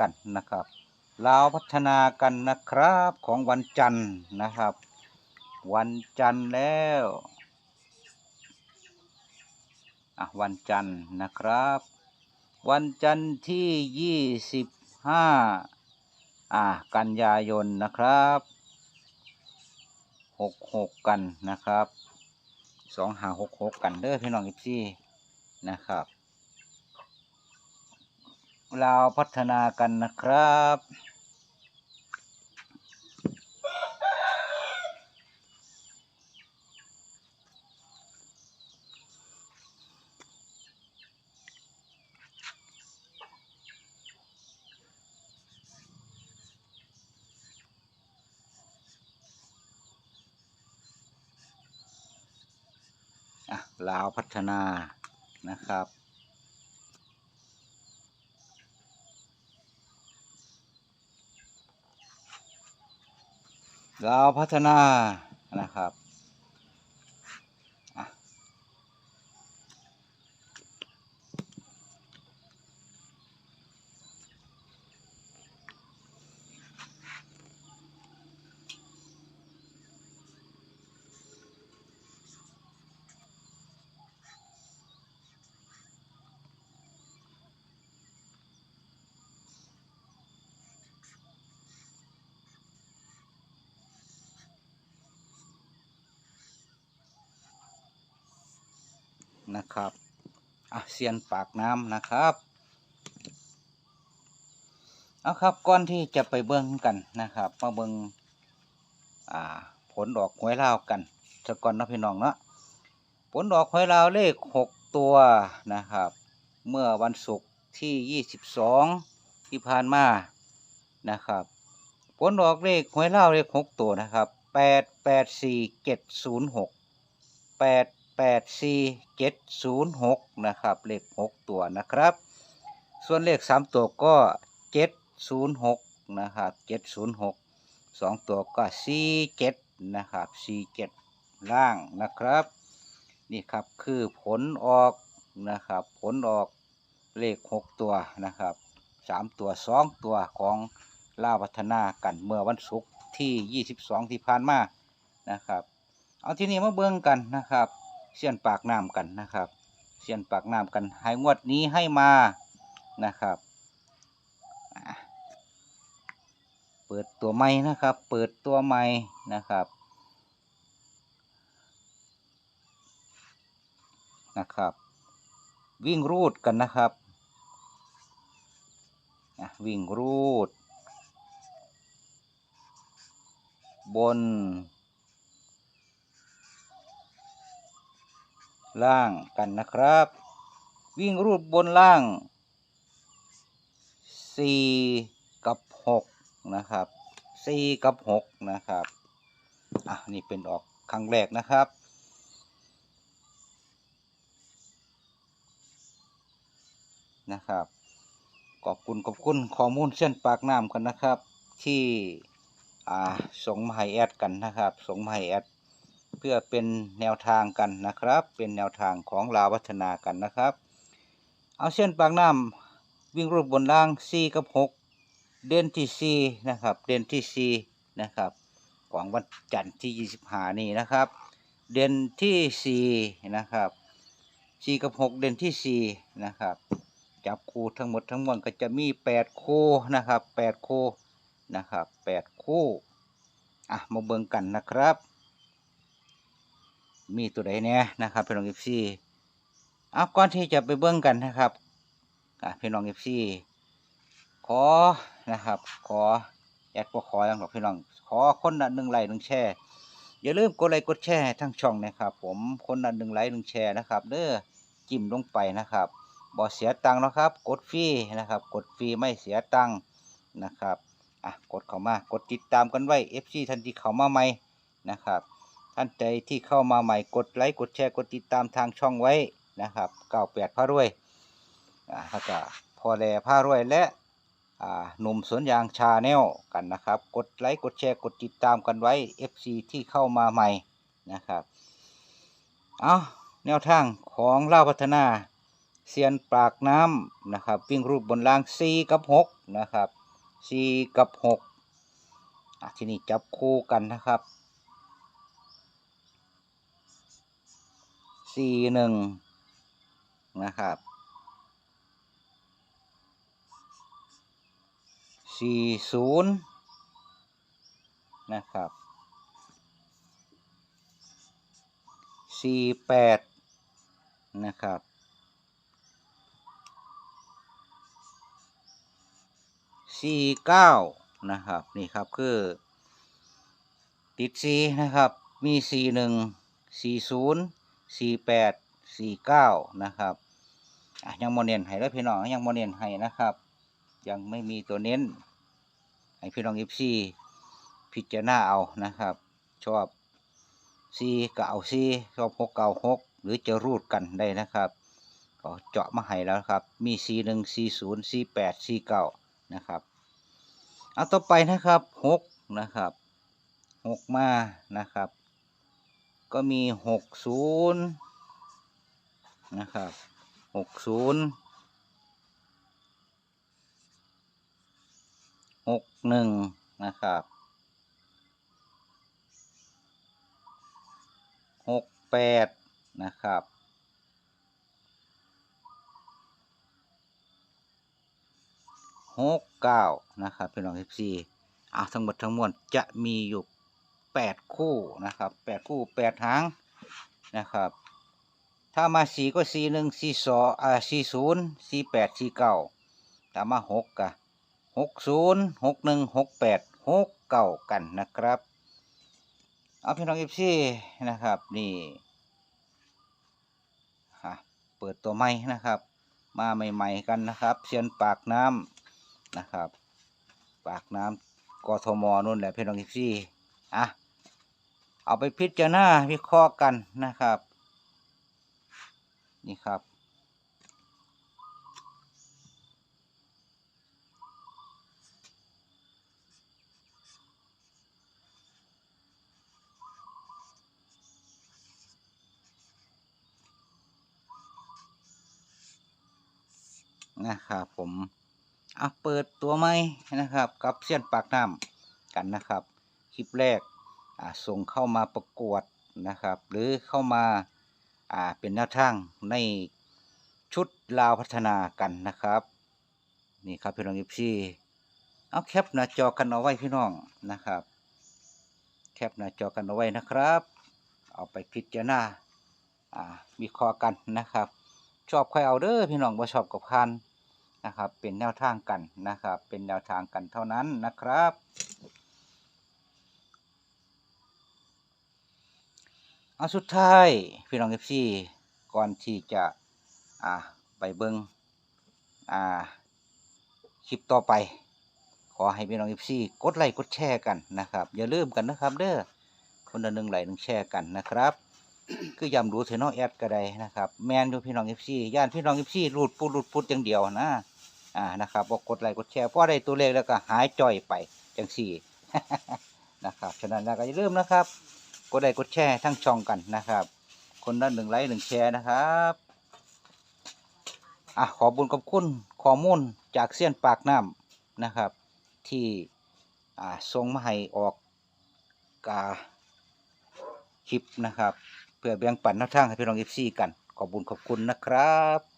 กันนะครับลาวพัฒนากันนะครับของวันจันทร์นะครับ วันจันทร์แล้วอะวันจันทร์นะครับ วันจันทร์ที่ยี่สิบห้าอ่ากันยายนนะครับหกหกกันนะครับสองหาหกหกกันเด้อพี่น้องอีพี่นะครับ เราวพัฒนากันนะครับอะลาวพัฒนานะครับ เราพัฒนานะครับ นะครับอะเซียนปากน้ำนะครับเอาครับก่อนที่จะไปเบิ่งกันนะครับมาเบิ่งอ่า ผลออกหวยลาวกันสก่อนนะพี่น้องเนาะผลออกหวยลาวเลขหกตัวนะครับ เมื่อวันศุกร์ที่ยี่สิบสองที่ผ่านมานะครับ ผลออกเลขหวยลาวเลขหกตัวนะครับแปดแปดสี่เจ็ดศูนย์หกแปดแปดสี่ เจ็ดศูนย์หกนะครับ เลขหกตัวนะครับ ส่วนเลขสามตัวก็เจ็ดศูนย์หกนะครับเจ็ดศูนย์หกสองตัวก็สี่เจ็ดนะครับสี่เจ็ดล่างนะครับ นี่ครับคือผลออกนะครับ ผลออกเลขหกตัวนะครับสามตัวสองตัวของลาวพัฒนากันเมื่อวันศุกร์ที่ยี่สิบสองที่ผ่านมานะครับ เอาที่นี่มาเบิ่งกันนะครับ เสียนปากน้ำกันนะครับ เสียนปากน้ำกันให้งวดนี้ให้มานะครับ เปิดตัวใหม่นะครับ เปิดตัวใหม่นะครับนะครับ วิ่งรูดกันนะครับอะวิ่งรูด บน ล่างกันนะครับ วิ่งรูดบนล่าง 4 กับ 6 นะครับ 4 กับ 6 นะครับ อะ นี่เป็นออกครั้งแรกนะครับนะครับ ขอบคุณขอบคุณข้อมูลเส้นปากน้ำกันนะครับ ที่ อ่าส่งมาให้แอดกันนะครับส่งมาให้แอด เพื่อเป็นแนวทางกันนะครับ เป็นแนวทางของลาวัฒนากันนะครับ เอาเส้นปากน้ำวิ่งรูปบนล่าง 4 กับ 6 เด่นที่ 4 นะครับ เด่นที่ 4 นะครับ ของวันจันทร์ที่ 25 นี้นะครับ เด่นที่ 4 นะครับ 4 กับ 6 เด่นที่ 4 นะครับ จับคู่ทั้งหมดทั้งมวลก็จะมี 8 คู่นะครับ 8 คู่นะครับ 8 คู่อะมาเบิ่งกันนะครับ มีตัวใดเนี่ยนะครับพี่น้องเอฟซีเอาก่อนที่จะไปเบิ่งกันนะครับอะพี่น้องเอฟซีขอนะครับ ขอแอดก็ขออย่างหรอกพี่น้อง ขอคนละหนึ่งไลค์หนึ่งแชร์อย่าลืมกดไลค์กดแชร์ให้ทั้งช่องนะครับผมคนละหนึ่งไลค์หนึ่งแชร์นะครับเด้อจิ้มลงไปนะครับบ่เสียตังค์นะครับ กดฟรีนะครับ กดฟรีไม่เสียตังค์นะครับอะกดเข้ามากดติดตามกันไว้ FC ทันทีเข้ามาใหม่นะครับ ท่านใดที่เข้ามาใหม่กดไลค์กดแชร์กดติดตามทางช่องไว้นะครับเก้าแปดพารวยอ่าแล้วก็พอแลพารวยและอ่าหนุ่มสวนยางชาแนลกันนะครับ กดไลค์กดแชร์กดติดตามกันไว้ FC ที่เข้ามาใหม่นะครับเอาแนวทางของเล่าพัฒนาเซียนปากน้ำนะครับวิ่งรูปบนล่างสี่กับหกนะครับสี่กับหกอะทีนี้จับคู่กันนะครับ สี่หนึ่งนะครับสี่ศูนย์นะครับสี่แปดนะครับสี่เก้านะครับ นี่ครับคือ ติดสีนะครับ มีสี่หนึ่งสี่ศูนย์ สี่แปดสี่เก้านะครับยังโมเนียนให้แล้วพี่น้องยังโมเนียนให้นะครับ ยังไม่มีตัวเน้น ให้พี่น้องยิปซีพิจารณาเอานะครับ ชอบซีก็เอาซีชอบหกเก้าหกหรือจะรูดกันได้นะครับ ก็เจาะมาให้แล้วครับ มีซีหนึ่งซีศูนย์ซีแปดซีเก้านะครับเอาต่อไปนะครับหกนะครับหกมานะครับ ก็มีหกศูนย์นะครับหกศูนย์หกหนึ่งนะครับหกแปดนะครับหกเก้านะครับพี่น้องทิพซีอะทั้งหมดทั้งมวลจะมีอยู่ แปดคู่นะครับแปดคู่แปดหางนะครับ ถ้ามาสี่ก็สี่หนึ่งสี่สองอ่าสี่ศูนย์สี่แปดสี่เก้าถ้ามาหกกะหกศูนย์หกหนึ่งหกแปดหกเก้ากันนะครับ เอาพี่น้องเอฟซีนะครับนี่เปิดตัวใหม่นะครับ มาใหม่ ๆ กันนะครับเชียนปากน้ำนะครับ ปากน้ำกทมนู่นแหละพี่น้องเอฟซี อะเอาไปพิจารณาวิเคราะห์กันนะครับ นี่ครับนะครับผมเอะเปิดตัวใหม่นะครับ กับเสี้ยนปากน้ำกันนะครับ คลิปแรกส่งเข้ามาประกวดนะครับ หรือเข้ามาเป็นแนวทางในชุดลาวพัฒนากันนะครับนี่ครับพี่น้องยิปซีเอาแคปหน้าจอกันเอาไว้พี่น้องนะครับ แคปหน้าจอกันเอาไว้นะครับ เอาไปพิจารณาวิเคราะห์กันนะครับ ชอบใครเอาเด้อพี่น้องบ่ชอบกับคันนะครับ เป็นแนวทางกันนะครับ เป็นแนวทางกันเท่านั้นนะครับ เอาสุดท้ายพี่น้องเอฟซีก่อนที่จะอ่าไปเบิงอ่าคลิปต่อไป ขอให้พี่น้องเอฟซีกดไลค์กดแชร์กันนะครับ อย่าลืมกันนะครับเด้อคนละหนึ่งไลค์หนึ่งแชร์กันนะครับคือย้ำดูเถอเนาะแอดก็ได้นะครับ แมนดูพี่น้องเอฟซีย่านพี่น้องเอฟซีรูดปุดรูดปุดอย่างเดียวนะอ่านะครับบอกกดไลค์กดแชร์พอได้ตัวเลขแล้วก็หายจ่อยไปจังสี่นะครับฉะนั้นแล้วก็อย่าลืมนะครับ กดไลค์กดแชร์ทั้งช่องกันนะครับ คนละหนึ่งไลค์หนึ่งแชร์นะครับอะขอบุญกับคุณข้อมูลจากเสี้ยนปากน้ำนะครับ ที่อ่าส่งมาให้ออกกาคลิปนะครับ เพื่อแบ่งปันแนวทางให้พี่น้องเอฟซีกัน ขอบุญขอบคุณนะครับ